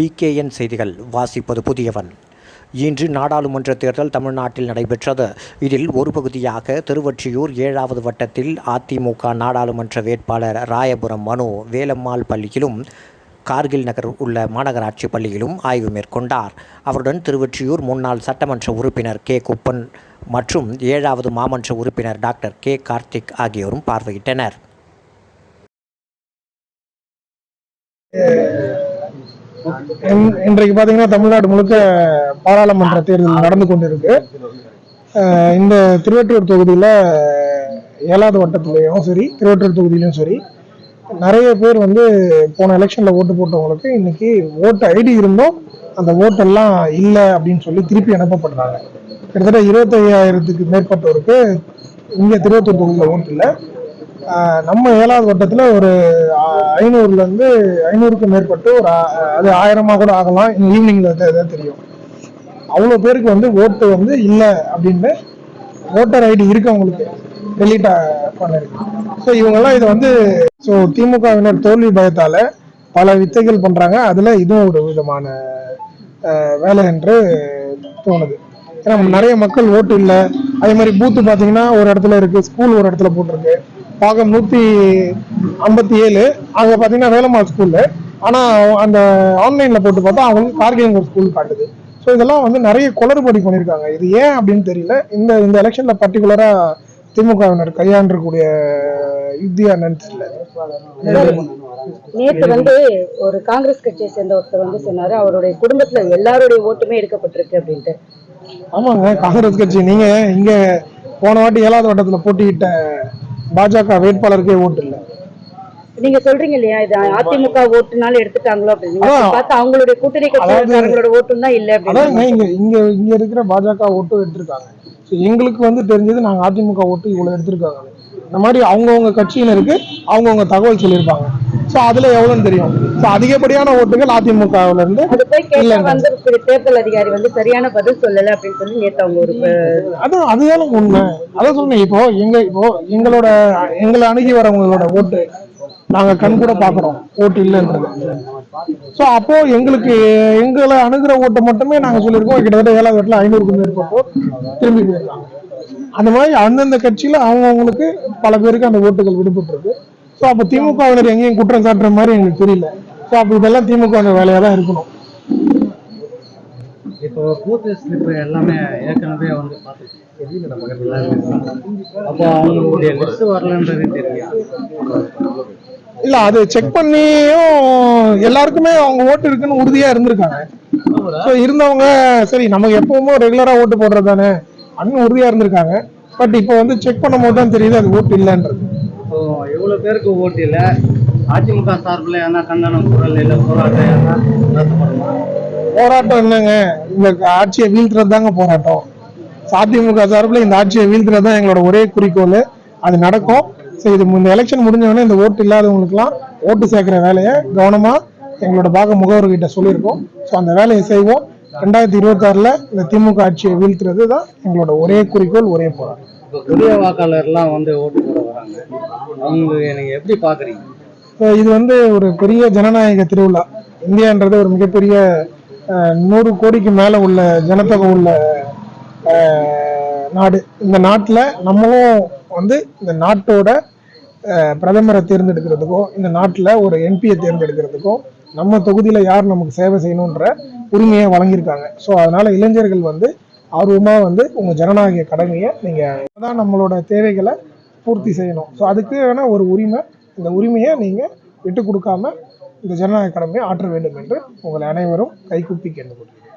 PKN செய்திகள் வாசிப்பது புதியவன். இன்று நாடாளுமன்ற தேர்தல் தமிழ்நாட்டில் நடைபெற்றது. இதில் ஒரு பகுதியாக திருவொற்றியூர் ஏழாவது வட்டத்தில் அதிமுக நாடாளுமன்ற வேட்பாளர் ராயபுரம் மனு வேலம்மாள் பள்ளியிலும் கார்கில் நகர் உள்ள மாநகராட்சி பள்ளியிலும் ஆய்வு மேற்கொண்டார். அவருடன் திருவொற்றியூர் முன்னாள் சட்டமன்ற உறுப்பினர் கே. குப்பன் மற்றும் ஏழாவது மாமன்ற உறுப்பினர் டாக்டர் கே. கார்த்திக் ஆகியோரும் பார்வையிட்டனர். இன்றைக்கு பாத்தீங்கன்னா தமிழ்நாடு முழுக்க பாராளுமன்ற தேர்தல் நடந்து கொண்டிருக்கு. இந்த திருவற்றூர் தொகுதியில ஏழாவது வட்டத்திலையும் சரி திருவற்றூர் தொகுதியிலும் சரி நிறைய பேர் வந்து போன எலெக்ஷன்ல ஓட்டு போட்டவங்களுக்கு இன்னைக்கு ஓட்டு ஐடி இருந்தும் அந்த ஓட்டெல்லாம் இல்லை அப்படின்னு சொல்லி திருப்பி அனுப்பப்படுறாங்க. கிட்டத்தட்ட இருபத்தையாயிரத்துக்கு மேற்பட்டோருக்கு இங்க திருவத்தூர் தொகுதியில் ஓட்டு இல்லை. நம்ம ஏழாவது வட்டத்துல ஒரு ஐநூறுலேருந்து ஐநூறுல இருந்து ஐநூறுக்கும் மேற்பட்டு ஒரு அது ஆயிரமா கூட ஆகலாம். ஈவினிங்கில் தான் தெரியும். அவ்வளோ பேருக்கு வந்து ஓட்டு வந்து இல்லை அப்படின்னு ஓட்டர் ஐடி இருக்கவங்களுக்கு டெலீட் பண்ணிருக்கு. ஸோ இவங்கெல்லாம் இதை வந்து ஸோ திமுகவினர் தோல்வி பயத்தால பல வித்தைகள் பண்றாங்க. அதுல இதுவும் ஒரு விதமான ஆஹ், வேலை என்று தோணுது. ஏன்னா நிறைய மக்கள் ஓட்டு இல்லை. அதே மாதிரி பூத்து பார்த்தீங்கன்னா ஒரு இடத்துல இருக்கு ஸ்கூல் ஒரு இடத்துல போட்டிருக்கு. பாகம் நூற்றி ஐம்பத்தி ஏழு. அங்கே பார்த்தீங்கன்னா வேலம்மாள் ஸ்கூலு ஆனால் அந்த ஆன்லைனில் போட்டு பார்த்தா அவங்க கார்கிலிங் ஒரு ஸ்கூல் காட்டுது. ஸோ இதெல்லாம் வந்து நிறைய குளறுபடி பண்ணியிருக்காங்க இது ஏன் அப்படின்னு தெரியல. இந்த இந்த எலெக்ஷனில் பர்டிகுலராக திமுகவினர் கையாண்டக்கூடிய யுத்தியா நினைச்சில நேத்து வந்து ஒரு காங்கிரஸ் கட்சியை சேர்ந்த ஒருத்தர் வந்து சொன்னாரு அவருடைய குடும்பத்துல எல்லாருடைய ஓட்டுமே எடுக்கப்பட்டிருக்கு அப்படின்ட்டு. ஆமாங்க காங்கிரஸ் கட்சி. நீங்க இங்க போன வாட்டி ஏழாவது வட்டத்துல போட்டியிட்ட பாஜக வேட்பாளருக்கே ஓட்டு இல்லை. நீங்க சொல்றீங்க இல்லையா இது அதிமுக ஓட்டுனால எடுத்துட்டாங்களோ அப்படின்னு. பார்த்தா அவங்களுடைய கூட்டணி கட்சிக்காரங்களோட ஓட்டும் தான் இல்ல இங்க இங்க இங்க இருக்கிற பாஜக ஓட்டு எடுத்திருக்காங்க. எங்களுக்கு வந்து தெரிஞ்சது நாங்க அதிமுக ஓட்டு இவ்வளவு எடுத்திருக்காங்க. இந்த மாதிரி அவங்கவுங்க கட்சியினருக்கு அவங்கவுங்க தகவல் சொல்லியிருப்பாங்க. ஸோ அதுல எவ்வளவுன்னு தெரியும். ஸோ அதிகப்படியான ஓட்டுகள் அதிமுகவுல இருந்து தேர்தல் அதிகாரி வந்து சரியான பதில் சொல்லல அப்படின்னு சொல்லி அவங்க ஒரு அதான் அதுதானே உண்மை. அதான் சொன்னேன் இப்போ எங்க இப்போ எங்களோட எங்களை அணுகி வரவங்களோட ஓட்டு நாங்க கண் கூட பாக்குறோம் ஓட்டு இல்லைன்றது. ஸோ அப்போ எங்களுக்கு எங்களை அணுகிற ஓட்டை மட்டுமே நாங்க சொல்லியிருக்கோம். கிட்டத்தட்ட ஏழாவது வீட்டில் ஐநூறுக்கும் மேற்பட்டோர் திரும்பி போயிருக்காங்க அந்த மாதிரி அந்தந்த கட்சியில அவங்கவுங்களுக்கு பல பேருக்கு அந்த ஓட்டுகள் விடுபட்டிருக்கு. ஸோ அப்போ திமுகவினர் எங்கேயும் குற்றம் சாட்டுற மாதிரி எங்களுக்கு தெரியல. ஸோ அப்போ இதெல்லாம் திமுக வேலையா தான் இருக்கணும். இப்போ பூத் ஸ்லிப் எல்லாமே ஏற்கனவே வந்து அப்போ அவங்களுடைய லிஸ்ட் வரலன்றது தெரியும் இல்ல அது செக் பண்ணியும் எல்லாருக்குமே அவங்க ஓட்டு இருக்குன்னு உறுதியா இருந்திருக்காங்க. ஸோ இருந்தவங்க சரி நமக்கு எப்பவுமே ரெகுலரா ஓட்டு போடுறது தானே அண்ணன் உறுதியா இருந்திருக்காங்க. பட் இப்போ வந்து செக் பண்ணும் போது தான் தெரியுது அது ஓட்டு இல்லைன்றது. இவ்வளோ பேருக்கு ஓட்டு இல்லை அதிமுக சார்பில் எதனா கண்டனம் குரல் இல்லை போராட்டம் எதனா நடத்தப்படுமா? போராட்டம் என்னங்க? இந்த ஆட்சியை வீழ்த்துறது தாங்க போராட்டம். அதிமுக சார்பில் இந்த ஆட்சியை வீழ்த்துறது தான் எங்களோட ஒரே குறிக்கோள். அது நடக்கும். ஸோ இது இந்த எலெக்ஷன் முடிஞ்சவொடனே இந்த ஓட்டு இல்லாதவங்களுக்குலாம் ஓட்டு சேர்க்கிற வேலையை கவனமா எங்களோட பாக முகவர்கிட்ட சொல்லியிருக்கோம். ஸோ அந்த வேலையை செய்வோம். ரெண்டாயிரத்தி இருபத்தாறுல இந்த திமுக ஆட்சியை வீழ்த்துறது தான் எங்களோட ஒரே குறிக்கோள் ஒரே போராட்டம். இப்போ புதிய வாக்காளர்லாம் வந்து ஓட்டு போட வராங்க. அவங்க நீங்கள் எப்படி பார்க்குறீங்க ஸோ இது வந்து ஒரு பெரிய ஜனநாயக திருவிழா. இந்தியான்றது ஒரு மிகப்பெரிய நூறு கோடிக்கு மேலே உள்ள ஜனத்தொகை உள்ள நாடு. இந்த நாட்டில் நம்மளும் வந்து இந்த நாட்டோட பிரதமரை தேர்ந்தெடுக்கிறதுக்கும் இந்த நாட்டில் ஒரு எம்பியை தேர்ந்தெடுக்கிறதுக்கும் நம்ம தொகுதியில் யார் நமக்கு சேவை செய்யணுன்ற உரிமையை வழங்கியிருக்காங்க. ஸோ அதனால் இளைஞர்கள் வந்து ஆர்வமாக வந்து உங்கள் ஜனநாயக கடமையை நீங்கள் தான் நம்மளோட தேவைகளை பூர்த்தி செய்யணும். ஸோ அதுக்கு வேணால் ஒரு உரிமை இந்த உரிமையை நீங்கள் விட்டு கொடுக்காம இந்த ஜனநாயக கடமையை ஆற்ற வேண்டும் என்று உங்களை அனைவரும் கைகூப்பி கேட்டுக்கொள்கிறேன்.